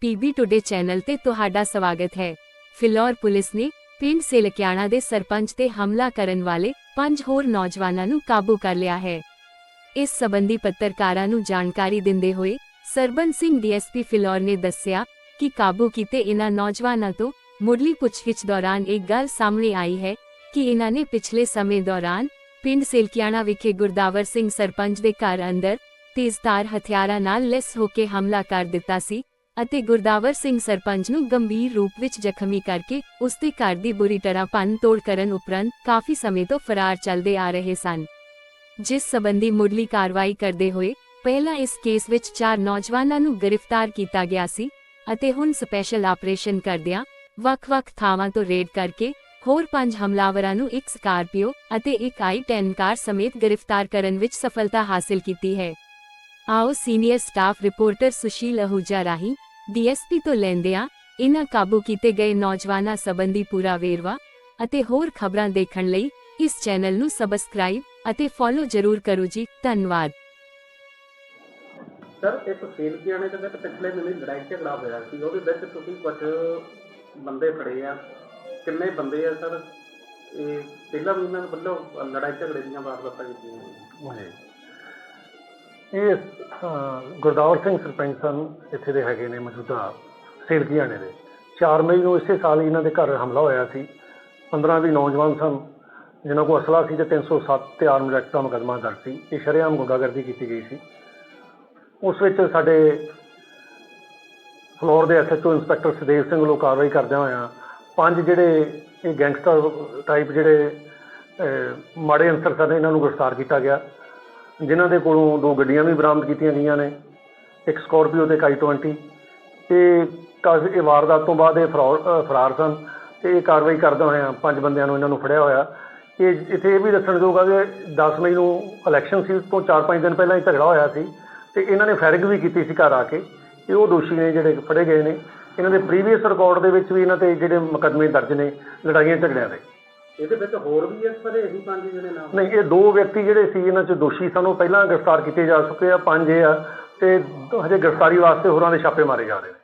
PB today channel ਤੇ ਤੁਹਾਡਾ ਸਵਾਗਤ ਹੈ। ਫਿਲੌਰ ਪੁਲਿਸ ਨੇ ਪਿੰਡ ਸੇਲਕਿਆਣਾ ਦੇ ਸਰਪੰਚ ਤੇ ਹਮਲਾ ਕਰਨ ਵਾਲੇ ਪੰਜ ਹੋਰ ਨੌਜਵਾਨਾਂ ਨੂੰ ਕਾਬੂ ਕਰ ਲਿਆ ਹੈ। ਇਸ ਸਬੰਧੀ ਪੱਤਰਕਾਰਾਂ ਨੂੰ ਜਾਣਕਾਰੀ ਦਿੰਦੇ ਹੋਏ ਸਰਬਨ ਸਿੰਘ ਡੀਐਸਪੀ ਫਿਲੌਰ ਨੇ ਦੱਸਿਆ ਕਿ ਕਾਬੂ ਕੀਤੇ ਇਨ੍ਹਾਂ ਨੌਜਵਾਨਾਂ ਤੋਂ ਮੁੱਢਲੀ ਪੁੱਛਗਿੱਛ ਦੌਰਾਨ ਇੱਕ ਗੱਲ ਸਾਹਮਣੇ ਆਈ ਹੈ ਕਿ ਇਹਨਾਂ ਨੇ ਪਿਛਲੇ ਸਮੇਂ ਦੌਰਾਨ ਪਿੰਡ ਸੇਲਕਿਆਣਾ ਵਿਖੇ ਗੁਰਦਾਵਰ ਸਿੰਘ ਸਰਪੰਚ ਦੇ ਘਰ ਅੰਦਰ ਤੇਜ਼ਧਾਰ ਹਥਿਆਰਾਂ ਨਾਲ ਲੈਸ ਹੋ ਕੇ ਹਮਲਾ ਕਰ ਦਿੱਤਾ ਸੀ ਅਤੇ ਗੁਰਦਾਵਰ ਸਿੰਘ ਸਰਪੰਚ ਨੂੰ ਗੰਭੀਰ ਰੂਪ ਵਿੱਚ ਜ਼ਖਮੀ ਕਰਕੇ ਉਸ ਦੇ ਘਰ ਦੀ ਬੁਰੀ ਤਰ੍ਹਾਂ ਭੰਨ ਤੋੜ ਕਰਨ ਉਪਰੰਤ ਕਾਫੀ ਸਮੇਂ ਤੋਂ ਫਰਾਰ ਚੱਲਦੇ ਆ ਰਹੇ ਸਨ। ਜਿਸ ਸਬੰਧੀ ਮੁੱਢਲੀ ਕਾਰਵਾਈ ਕਰਦੇ ਹੋਏ ਪਹਿਲਾਂ ਇਸ ਕੇਸ ਵਿੱਚ ਚਾਰ ਨੌਜਵਾਨਾਂ ਨੂੰ ਗ੍ਰਿਫਤਾਰ ਕੀਤਾ ਗਿਆ ਸੀ ਅਤੇ ਹੁਣ ਸਪੈਸ਼ਲ ਆਪਰੇਸ਼ਨ ਕਰਦਿਆਂ ਵੱਖ-ਵੱਖ ਥਾਵਾਂ ਤੋਂ ਰੇਡ ਕਰਕੇ ਹੋਰ ਪੰਜ ਹਮਲਾਵਰਾਂ ਨੂੰ ਇੱਕ ਸਕਾਰਪੀਓ ਅਤੇ ਇੱਕ ਆਈ-10 ਕਾਰ ਸਮੇਤ ਗ੍ਰਿਫਤਾਰ ਕਰਨ ਵਿੱਚ ਸਫਲਤਾ ਹਾਸਲ ਕੀਤੀ ਹੈ। ਆਓ senior staff reporter Sushil Ahuja ਰਾਹੀਂ ਡੀਐਸਪੀ ਤੋਂ ਲੈਂਦਿਆਂ ਇਨ੍ਹਾਂ ਕਾਬੂ ਕੀਤੇ ਗਏ ਨੌਜਵਾਨਾਂ ਸੰਬੰਧੀ ਪੂਰਾ ਵੇਰਵਾ ਅਤੇ ਹੋਰ ਖਬਰਾਂ ਦੇਖਣ ਲਈ ਇਸ ਚੈਨਲ ਨੂੰ ਸਬਸਕ੍ਰਾਈਬ ਅਤੇ ਫੋਲੋ ਜ਼ਰੂਰ ਕਰੋ ਜੀ ਧੰਨਵਾਦ। ਸਰ ਇੱਕ ਸੇਲ ਕਿਆਣੇ ਦੇ ਵਿੱਚ ਪਿਛਲੇ ਮਹੀਨੇ ਲੜਾਈ ਝਗੜਾ ਹੋਇਆ ਸੀ। ਉਹਦੇ ਵਿੱਚ ਤੁਸੀਂ ਕੁਝ ਬੰਦੇ ਫੜੇ ਆ। ਕਿੰਨੇ ਬੰਦੇ ਆ ਸਰ? ਇਹ ਪਹਿਲਾਂ ਵੀ ਇਹਨਾਂ ਵੱਲੋਂ ਲੜਾਈ ਝਗੜੇ ਦੀਆਂ ਵਾਰਦਾਤਾਂ ਕੀਤੀਆਂ ਹੋਈਆਂ। ਇਹ ਅਹ, ਗੁਰਦਾਵਰ ਸਿੰਘ ਸਰਪੰਚ ਸਨ ਇੱਥੇ ਦੇ ਹੈਗੇ ਨੇ ਮੌਜੂਦਾ ਸਿਰਕੀਆਣੇ ਦੇ। 4 ਮਈ ਨੂੰ ਇਸੇ ਸਾਲ ਹੀ ਇਹਨਾਂ ਦੇ ਘਰ ਹਮਲਾ ਹੋਇਆ ਸੀ। 15 ਵੀ ਨੌਜਵਾਨ ਸਨ ਜਿਨ੍ਹਾਂ ਕੋਲ ਅਸਲਾ ਸੀ ਤੇ 307 ਤੇ ਆਰਮ ਐਕਟ ਦਾ ਮੁਕੱਦਮਾ ਦਰਜ ਸੀ। ਇਹ ਸ਼ਰੇਆਮ ਗੁੰਡਾਗਰਦੀ ਕੀਤੀ ਗਈ ਸੀ। ਉਸ ਵਿੱਚ ਸਾਡੇ ਫਲੋਰ ਦੇ ਐਸਐਚਓ ਇੰਸਪੈਕਟਰ ਸੁਦੇਵ ਸਿੰਘ ਵੱਲੋਂ ਕਾਰਵਾਈ ਕਰਦਿਆਂ ਹੋਇਆਂ ਪੰਜ ਜਿਹੜੇ ਇਹ ਗੈਂਗਸਟਰ ਟਾਈਪ ਜਿਹੜੇ ਮਾੜੇ ਅੰਸਰ ਸਨ ਇਹਨਾਂ ਨੂੰ ਗ੍ਰਿਫਤਾਰ ਕੀਤਾ ਗਿਆ। ਜਿਨ੍ਹਾਂ ਦੇ ਕੋਲੋਂ ਦੋ ਗੱਡੀਆਂ ਵੀ ਬਰਾਮਦ ਕੀਤੀਆਂ ਗਈਆਂ ਨੇ, ਇੱਕ ਸਕੋਰਪੀਓ ਤੇ ਇੱਕ i20 ਇਹ ਕਾਫੀ ਇਹ ਵਾਰਦਾਤ ਤੋਂ ਬਾਅਦ ਇਹ ਫਰਾਰ ਫਰਾਰ ਸਨ ਤੇ ਇਹ ਕਾਰਵਾਈ ਕਰਦਾ ਹੋਇਆ, ਪੰਜ ਬੰਦਿਆਂ ਨੂੰ ਇਹਨਾਂ ਨੂੰ ਫੜਿਆ ਹੋਇਆ। ਇਹ ਇੱਥੇ ਇਹ ਵੀ ਦੱਸਣਯੋਗ ਆ ਕਿ 10 ਮਈ ਨੂੰ ਇਲੈਕਸ਼ਨ ਸੀ ਤੋਂ 4-5 ਦਿਨ ਪਹਿਲਾਂ ਹੀ ਝਗੜਾ ਹੋਇਆ ਸੀ ਤੇ ਇਹਨਾਂ ਨੇ ਫੈਰਿੰਗ ਵੀ ਕੀਤੀ ਸੀ ਘਰ ਆ ਕੇ। ਇਹ ਉਹ ਦੋਸ਼ੀ ਨੇ ਜਿਹੜੇ ਫੜੇ ਗਏ ਨੇ, ਇਹਨਾਂ ਦੇ ਪ੍ਰੀਵੀਅਸ ਰਿਕਾਰਡ ਦੇ ਵਿੱਚ ਵੀ ਇਹਨਾਂ ਤੇ ਜਿਹੜੇ ਮੁਕੱਦਮੇ ਦਰਜ ਨੇ, ਲੜਾਈਆਂ ਝਗੜਿਆਂ ਦੇ। ਇਹਦੇ ਵਿੱਚ ਹੋਰ ਵੀ ਇਸ ਪਰ ਇਹੀ ਪੰਜ ਜਿਹੜੇ ਨਾਮ ਨਹੀਂ, ਇਹ ਦੋ ਵਿਅਕਤੀ ਜਿਹੜੇ ਸੀ, ਇਹਨਾਂ ਚ ਦੋਸ਼ੀ ਸਨ ਉਹ ਪਹਿਲਾਂ ਗ੍ਰਿਫਤਾਰ ਕੀਤੇ ਜਾ ਚੁੱਕੇ ਆ, ਪੰਜ ਇਹ ਆ, ਤੇ ਹਜੇ ਗ੍ਰਿਫਤਾਰੀ ਵਾਸਤੇ ਹੋਰਾਂ ਦੇ ਛਾਪੇ ਮਾਰੇ ਜਾ ਰਹੇ ਨੇ।